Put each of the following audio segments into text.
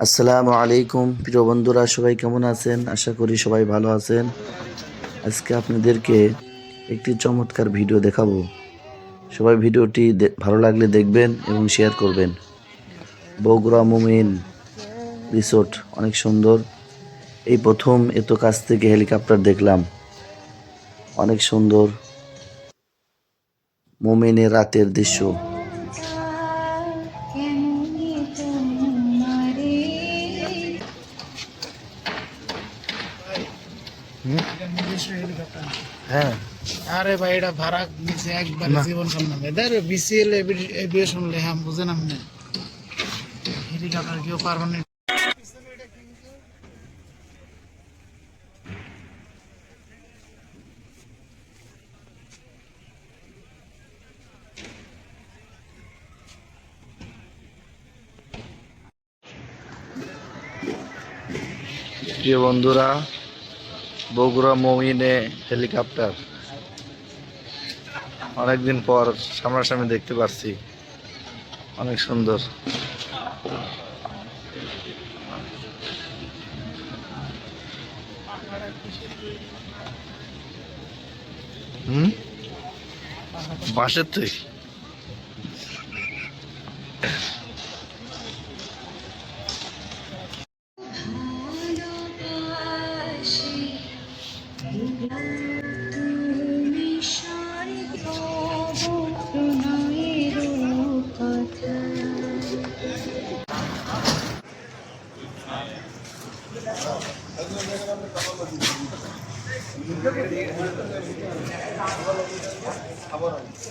আসসালামু আলাইকুম, প্রিয় বন্ধুরা, সবাই কেমন আছেন? আশা করি সবাই ভালো আছেন। আজকে আপনাদেরকে একটি চমৎকার ভিডিও দেখাবো। সবাই ভিডিওটি ভালো লাগলে দেখবেন এবং শেয়ার করবেন। বগুড়া মোমিন রিসোর্ট, অনেক সুন্দর। এই প্রথম এত কাছ থেকে হেলিকপ্টার দেখলাম। অনেক সুন্দর মোমিনের রাতের দৃশ্য। হ্যাঁ। আরে ভাই এটা ভাড়া নিচে একবার জীবন এদের বিসিএল এভিয়েশন লেহাম বুঝেন আপনি হেলিকপ্টার কেউ পারমানেন্ট প্রিয় বন্ধুরা বগুড়া মমিনে হেলিকপ্টার। অনেকদিন পর সামনাসামনি দেখতে পাচ্ছি অনেক সুন্দর। হুম? বাঁশের তুই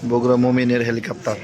বগুড়া মোমিনের হেলিকপ্টার।